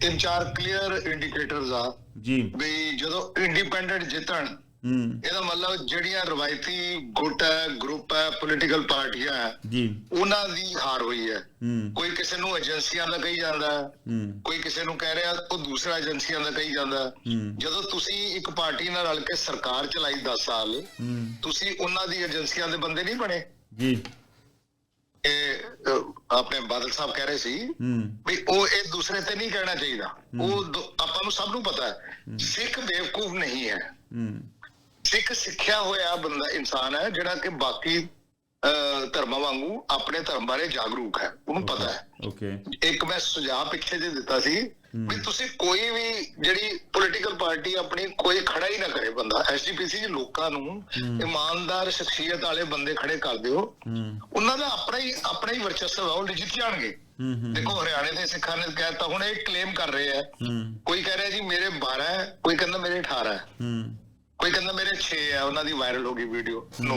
ਤਿੰਨ ਚਾਰ clear indicators ਆ। ਜੀ। ਵੀ ਜਦੋਂ ਇੰਡੀਪੈਂਡੈਂਟ ਜਿੱਤਣ ਹੂੰ। ਇਹਦਾ ਮਤਲਬ ਜਿਹੜੀਆਂ ਰਵਾਇਤੀ ਗੁੱਟ ਹੈ ਗਰੁੱਪ ਹੈ ਪੋਲੀਟੀਕਲ ਪਾਰਟੀਆਂ ਜੀ। ਉਹਨਾਂ ਦੀ ਹਾਰ ਹੋਈ ਹੈ। ਹੂੰ। ਕੋਈ ਕਿਸੇ ਨੂੰ ਏਜੰਸੀਆਂ ਦਾ ਕਹੀ ਜਾਂਦਾ ਕੋਈ ਕਿਸੇ ਨੂੰ ਕਹਿ ਰਿਹਾ ਉਹ ਦੂਸਰਾ ਏਜੰਸੀਆਂ ਦਾ ਕਹੀ ਜਾਂਦਾ ਜਦੋਂ ਤੁਸੀਂ ਇੱਕ ਪਾਰਟੀ ਨਾਲ ਰਲ ਕੇ ਸਰਕਾਰ ਚਲਾਈ 10 ਸਾਲ ਹੂੰ। ਤੁਸੀਂ ਉਹਨਾਂ ਦੀ ਏਜੰਸੀਆਂ ਦੇ ਬੰਦੇ ਨਹੀਂ ਬਣੇ? ਜੀ। ਇਹ ਆਪਣੇ ਬਾਦਲ ਸਾਹਿਬ ਕਹਿ ਰਹੇ ਸੀ ਵੀ ਉਹ ਇਹ ਦੂਸਰੇ ਤੇ ਨਹੀਂ ਕਹਿਣਾ ਚਾਹੀਦਾ। ਉਹ ਆਪਾਂ ਨੂੰ ਸਭ ਨੂੰ ਪਤਾ ਹੈ ਸਿੱਖ ਬੇਵਕੂਫ ਨਹੀਂ ਹੈ। ਸਿੱਖ ਸਿੱਖਿਆ ਹੋਇਆ ਬੰਦਾ ਇਨਸਾਨ ਹੈ ਜਿਹੜਾ ਕਿ ਬਾਕੀ ਧਰਮਾਂ ਵਾਂਗੂ ਆਪਣੇ ਧਰਮ ਬਾਰੇ ਜਾਗਰੂਕ ਹੈ। ਉਹਨੂੰ ਪਤਾ ਹੈ। ਓਕੇ ਇੱਕ ਮੈਂ ਸੁਝਾਅ ਪਿੱਛੇ ਜੇ ਦਿੱਤਾ ਸੀ ਵੀ ਤੁਸੀਂ ਕੋਈ ਵੀ ਜਿਹੜੀ ਪੋਲੀਟੀਕਲ ਪਾਰਟੀ ਆਪਣੀ ਕੋਈ ਖੜਾ ਹੀ ਨਾ ਕਰੇ ਬੰਦਾ। ਐਸਜੀਪੀਸੀ ਦੇ ਲੋਕਾਂ ਨੂੰ ਇਮਾਨਦਾਰ ਸ਼ਖਸੀਅਤ ਵਾਲੇ ਬੰਦੇ ਖੜੇ ਕਰ ਦਿਓ। ਉਹਨਾਂ ਦਾ ਆਪਣਾ ਹੀ ਆਪਣਾ ਹੀ ਵਰਚਸਵ ਹੈ ਉਹ ਜਿੱਤ ਜਾਣਗੇ। ਦੇਖੋ ਹਰਿਆਣੇ ਦੇ ਸਿੱਖਾਂ ਨੇ ਕਹਿਤਾ ਹੁਣ ਇਹ ਕਲੇਮ ਕਰ ਰਹੇ ਆ। ਕੋਈ ਕਹਿ ਰਿਹਾ ਜੀ ਮੇਰੇ 12 ਹੈ ਕੋਈ ਕਹਿੰਦਾ ਮੇਰੇ 18 ਹੈ। ਹੂੰ। ਕੋਈ ਕਹਿੰਦਾ ਮੇਰੇ 6 ਹੈ ਉਹਨਾਂ ਦੀ ਵਾਇਰਲ ਹੋ ਗਈ ਵੀਡੀਓ ਨੋ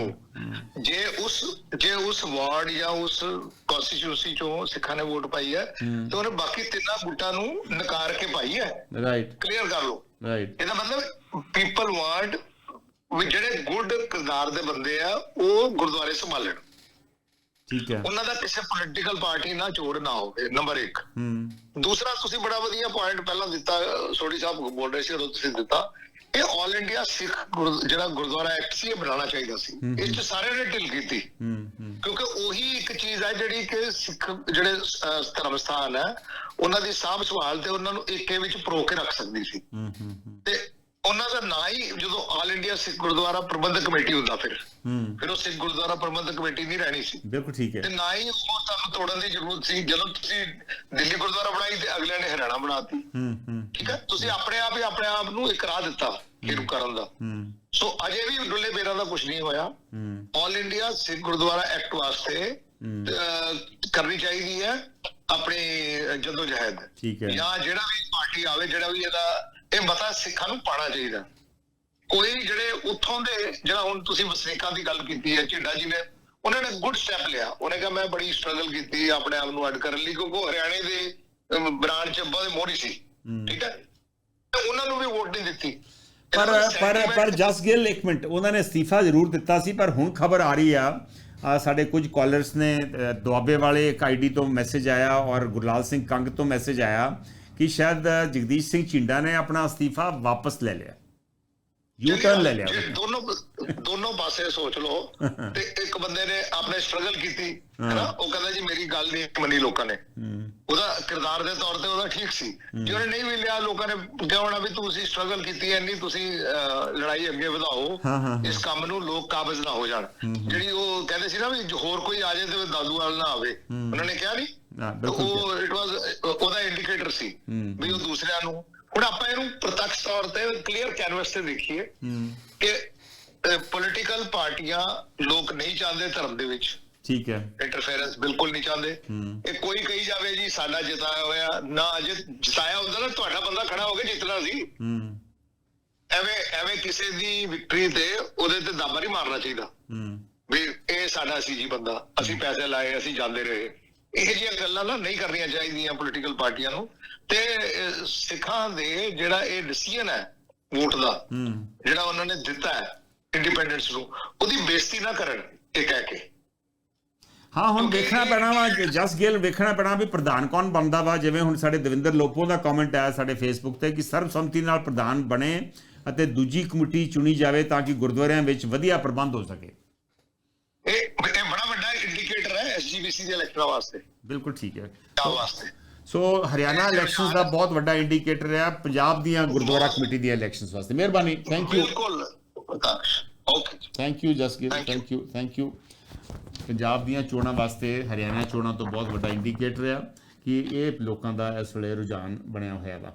ਜੇ ਉਸ ਜੇ ਉਸ ਵਾਰਡ ਜਾਂ ਉਸ ਕਨਸਟੀਟਿਊਂਸੀ ਚੋਂ ਸਿੱਖਾਂ ਨੇ ਵੋਟ ਪਾਈ ਹੈ ਤੇ ਉਹਨੇ ਬਾਕੀ ਤਿੰਨਾਂ ਗੁੱਟਾਂ ਨੂੰ ਨਕਾਰ ਕੇ ਪਾਈ ਹੈ। ਰਾਈਟ ਕਲੀਅਰ ਕਰ ਲਓ। ਰਾਈਟ ਇਹਦਾ ਮਤਲਬ ਪੀਪਲ ਵਾਂਟ ਵੀ ਜਿਹੜੇ ਗੁੱਡ ਕਿਰਦਾਰ ਦੇ ਬੰਦੇ ਆ ਉਹ ਗੁਰਦੁਆਰੇ ਸੰਭਾਲਣ। ਠੀਕ ਹੈ। ਉਹਨਾਂ ਦਾ ਕਿਸੇ ਪੋਲੀਟੀਕਲ ਪਾਰਟੀ ਨਾਲ ਜੋੜ ਨਾ ਹੋਵੇ ਨੰਬਰ 1 ਹੂੰ। ਦੂਸਰਾ ਤੁਸੀਂ ਬੜਾ ਵਧੀਆ ਪੁਆਇੰਟ ਪਹਿਲਾਂ ਦਿੱਤਾ ਸੋਢੀ ਸਾਹਿਬ ਬੋਲ ਰਹੇ ਸੀ ਉਦੋਂ ਤੁਸੀਂ ਦਿੱਤਾ। ਇਹ 올 ਇੰਡੀਆ ਸਿੱਖ ਜਿਹੜਾ ਗੁਰਦੁਆਰਾ ਐਕਟ ਸੀ ਇਹ ਬਣਾਉਣਾ ਚਾਹੀਦਾ ਸੀ। ਇਸ ਚ ਸਾਰਿਆਂ ਨੇ ਢਿੱਲ ਕੀਤੀ। ਕਿਉਂਕਿ ਉਹੀ ਇੱਕ ਚੀਜ਼ ਹੈ ਜਿਹੜੀ ਕਿ ਸਿੱਖ ਜਿਹੜੇ ਧਰਮ ਸਥਾਨ ਹੈ ਉਹਨਾਂ ਦੀ ਸਾਂਭ ਸੰਭਾਲ ਤੇ ਉਹਨਾਂ ਨੂੰ ਏਕੇ ਵਿੱਚ ਪਰੋ ਕੇ ਰੱਖ ਸਕਦੀ ਸੀ। ਤੇ ਉਹਨਾਂ ਦਾ ਨਾਂ ਹੀ ਜਦੋਂ All India Sikh Gurdwara Prabandhak committee ਹੁੰਦਾ ਫਿਰ। ਹੂੰ। ਫਿਰ ਉਹ ਸਿੱਖ ਗੁਰਦੁਆਰਾ ਪ੍ਰਬੰਧਕ ਕਮੇਟੀ ਨਹੀਂ ਰਹਿਣੀ ਸੀ। ਬਿਲਕੁਲ ਠੀਕ ਹੈ। ਤੇ ਨਾ ਹੀ ਉਹ ਤੁਹਾਨੂੰ ਤੋੜਨ ਦੀ ਜ਼ਰੂਰਤ ਸੀ। ਜਦੋਂ ਤੁਸੀਂ ਦਿੱਲੀ ਗੁਰਦੁਆਰਾ ਬਣਾਈ ਤੇ ਅਗਲੇ ਨੇ ਹਰਿਆਣਾ ਬਣਾਤੀ ਹੂੰ ਹੂੰ। ਠੀਕ ਹੈ? ਤੁਸੀਂ ਆਪਣੇ ਆਪ ਹੀ ਆਪਣੇ ਆਪ ਨੂੰ ਇਕਰਾ ਦਿੱਤਾ ਇਹਨੂੰ ਕਰਨ ਦਾ। ਹੂੰ। ਸੋ ਅਜੇ ਵੀ ਡੁੱਲੇ ਬੇਰਾਂ ਦਾ ਕੁਝ ਨਹੀਂ ਹੋਇਆ। ਹੂੰ। All India Sikh Gurdwara act ਵਾਸਤੇ ਕਰਨੀ ਚਾਹੀਦੀ ਹੈ ਆਪਣੀ ਜਦੋਂ ਜਹਿਦ ਠੀਕ ਹੈ। ਜਾਂ ਜਿਹੜਾ ਵੀ ਪਾਰਟੀ ਆਵੇ ਜਿਹੜਾ ਵੀ ਇਹਦਾ ਇਹ ਮਤਾ ਸਿੱਖਾਂ ਨੂੰ ਪਾਣਾ ਚਾਹੀਦਾ। ਕੋਈ ਜਿਹੜੇ ਉੱਥੋਂ ਦੇ ਜਿਹੜਾ ਹੁਣ ਤੁਸੀਂ ਵਸਨੀਕਾਂ ਦੀ ਗੱਲ ਕੀਤੀ ਹੈ ਝਿੰਡਾ ਜੀ ਨੇ ਉਹਨਾਂ ਨੇ ਗੁੱਡ ਸਟੈਪ ਲਿਆ। ਉਹਨੇ ਕਿਹਾ ਮੈਂ ਬੜੀ ਸਟਰਗਲ ਕੀਤੀ ਆਪਣੇ ਆਪ ਨੂੰ ਅੱਡ ਕਰਨ ਲਈ ਕਿਉਂਕਿ ਹਰਿਆਣੇ ਦੇ ਬ੍ਰਾਂਚ ਚ ਬਹੁਤ ਮੋੜੀ ਸੀ। ਠੀਕ ਹੈ? ਉਹਨਾਂ ਨੂੰ ਵੀ ਵੋਟ ਨਹੀਂ ਦਿੱਤੀ। ਪਰ ਦਾ ਪਰ ਪਰ ਜਸ ਗਿੱਲ ਇੱਕ ਮਿੰਟ ਉਹਨਾਂ ਨੇ ਅਸਤੀਫਾ ਜ਼ਰੂਰ ਦਿੱਤਾ ਸੀ ਪਰ ਹੁਣ ਖਬਰ ਆ ਰਹੀ ਆ। ਆ ਸਾਡੇ ਕੁਝ ਕਾਲਰਸ ਨੇ ਦੁਆਬੇ ਵਾਲੇ ਇੱਕ ਆਈਡੀ ਤੋਂ ਮੈਸੇਜ ਆਇਆ ਔਰ ਗੁਰਲਾਲ ਸਿੰਘ ਕੰਗ ਤੋਂ ਮੈਸੇਜ ਆਇਆ। ਕਿ ਸ਼ਾਇਦ ਜਗਦੀਸ਼ ਸਿੰਘ ਚਿੰਡਾ ਨੇ ਆਪਣਾ ਅਸਤੀਫਾ ਵਾਪਸ ਲੈ ਲਿਆ। ਯੂ ਟਰਨ ਲੈ ਲਿਆ ਦੋਨੋਂ ਦੋਨੋਂ ਪਾਸੇ ਸੋਚ ਲਓ ਤੇ ਇੱਕ ਬੰਦੇ ਨੇ ਆਪਣੇ ਸਟਰਗਲ ਕੀਤੀ ਹੈ। ਨਾ ਉਹ ਕਹਿੰਦਾ ਜੀ ਮੇਰੀ ਗੱਲ ਨਹੀਂ ਮੰਨੀ ਲੋਕਾਂ ਨੇ। ਹੂੰ। ਉਹਦਾ ਕਿਰਦਾਰ ਦੇ ਤੌਰ ਤੇ ਉਹਦਾ ਠੀਕ ਸੀ। ਜੇ ਉਹਨੇ ਨਹੀਂ ਮਿਲਿਆ ਲੋਕਾਂ ਨੇ ਕਿਹਾ ਹੋਣਾ ਵੀ ਤੁਸੀਂ ਸਟਰਗਲ ਕੀਤੀ ਐ ਨਹੀਂ ਤੁਸੀਂ ਲੜਾਈ ਅੱਗੇ ਵਧਾਓ। ਇਸ ਕੰਮ ਨੂੰ ਲੋਕ ਕਾਬਜ਼ ਨਾ ਹੋ ਜਾਣ। ਜਿਹੜੀ ਉਹ ਕਹਿੰਦੇ ਸੀ ਨਾ ਵੀ ਹੋਰ ਕੋਈ ਆ ਜਾਏ ਤੇ ਦਾਦੂ ਵਾਲ ਨਾ ਆਵੇ। ਉਹਨਾਂ ਨੇ ਕਿਹਾ ਨਹੀਂ। ਉਹ ਇਟ ਵਾਸ ਉਹਦਾ ਇੰਡੀਕੇਟਰ ਸੀ। ਵੀ ਉਹ ਦੂਸਰਿਆਂ ਨੂੰ। ਹੁਣ ਆਪਾਂ ਇਹਨੂੰ ਪ੍ਰਤੱਖ ਤੌਰ ਤੇ ਕਲੀਅਰ ਕੈਨਵਸ ਤੇ ਦੇਖੀਏ ਕਿ ਪੋਲੀਟੀਕਲ ਪਾਰਟੀਆਂ ਲੋਕ ਨਹੀਂ ਚਾਹੁੰਦੇ ਧਰਮ ਦੇ ਵਿੱਚ। ਠੀਕ ਹੈ। ਇੰਟਰਫੇਰੈਂਸ ਬਿਲਕੁਲ ਨਹੀਂ ਚਾਹੁੰਦੇ। ਇਹ ਕੋਈ ਕਹੀ ਜਾਵੇ ਜੀ ਸਾਡਾ ਜਿਤਾਇਆ ਹੋਇਆ ਨਾ ਅਜੇ ਜਿਤਾਇਆ ਹੁੰਦਾ ਨਾ ਤੁਹਾਡਾ ਬੰਦਾ ਖੜਾ ਹੋ ਕੇ ਜਿੱਤਣਾ ਸੀ। ਐਵੇਂ ਐਵੇਂ ਕਿਸੇ ਦੀ ਵਿਕਟਰੀ ਤੇ ਉਹਦੇ ਤੇ ਦਾਬਾ ਨਹੀਂ ਮਾਰਨਾ ਚਾਹੀਦਾ। ਵੀ ਇਹ ਸਾਡਾ ਸੀ ਜੀ ਬੰਦਾ ਅਸੀਂ ਪੈਸੇ ਲਾਏ ਅਸੀਂ ਜਾਂਦੇ ਰਹੇ। ਇਹ ਜਿਹੀਆਂ ਗੱਲਾਂ ਨਾ ਨਹੀਂ ਕਰਨੀਆਂ ਚਾਹੀਦੀਆਂ ਪੋਲੀਟੀਕਲ ਪਾਰਟੀਆਂ ਨੂੰ। ਤੇ ਸਿੱਖਾਂ ਦੇ ਜਿਹੜਾ ਇਹ ਡਿਸੀਜਨ ਹੈ ਵੋਟ ਦਾ ਜਿਹੜਾ ਉਹਨਾਂ ਨੇ ਦਿੱਤਾ ਹੈ ਇੰਡੀਪੈਂਡੈਂਸ ਨੂੰ ਉਹਦੀ ਬੇਇੱਜ਼ਤੀ ਨਾ ਕਰਨ ਇਹ ਕਹਿ ਕੇ। ਹਾਂ ਹੁਣ ਵੇਖਣਾ ਪੈਣਾ ਵਾ ਕਿ ਜਸ ਗਿੱਲ ਵੇਖਣਾ ਪੈਣਾ ਵੀ ਪ੍ਰਧਾਨ ਕੌਣ ਬਣਦਾ ਵਾ ਜਿਵੇਂ ਹੁਣ ਸਾਡੇ ਦਵਿੰਦਰ ਲੋਪੋ ਦਾ ਕਮੈਂਟ ਆਇਆ ਸਾਡੇ ਫੇਸਬੁੱਕ ਤੇ ਕਿ ਸਰਬਸੰਮਤੀ ਨਾਲ ਪ੍ਰਧਾਨ ਬਣੇ ਅਤੇ ਦੂਜੀ ਕਮੇਟੀ ਚੁਣੀ ਜਾਵੇ ਤਾਂ ਕਿ ਗੁਰਦੁਆਰਿਆਂ ਵਿੱਚ ਵਧੀਆ ਪ੍ਰਬੰਧ ਹੋ ਸਕੇ। ਇਹ ਇਹ ਬੜਾ ਵੱਡਾ ਇੰਡੀਕੇਟਰ ਹੈ ਐਸਜੀਬੀਸੀ ਦੇ ਇਲੈਕਟਰਾਂ ਵਾਸਤੇ। ਬਿਲਕੁਲ ਠੀਕ ਹੈ। ਤਾਂ ਵਾਸਤੇ। ਸੋ ਹਰਿਆਣਾ ਇਲੈਕਸ਼ਨਸ ਦਾ ਬਹੁਤ ਵੱਡਾ ਇੰਡੀਕੇਟਰ ਹੈ ਪੰਜਾਬ ਦੀਆਂ ਗੁਰਦੁਆਰਾ ਕਮੇਟੀ ਦੀਆਂ ਇਲੈਕਸ਼ਨਸ ਵਾਸਤੇ। ਮਿਹਰਬਾਨੀ। ਥੈਂਕ ਯੂ ਬਿਲਕੁਲ okay thank you Jasgir. Thank you thank you Punjab ਦੀਆਂ ਚੋਣਾਂ ਵਾਸਤੇ ਹਰਿਆਣਾ ਚੋਣਾਂ ਤੋਂ ਬਹੁਤ ਵੱਡਾ ਇੰਡੀਕੇਟਰ ਆ ਕਿ ਇਹ ਲੋਕਾਂ ਦਾ ਇਸ ਵੇਲੇ ਰੁਝਾਨ ਬਣਿਆ ਹੋਇਆ ਵਾ।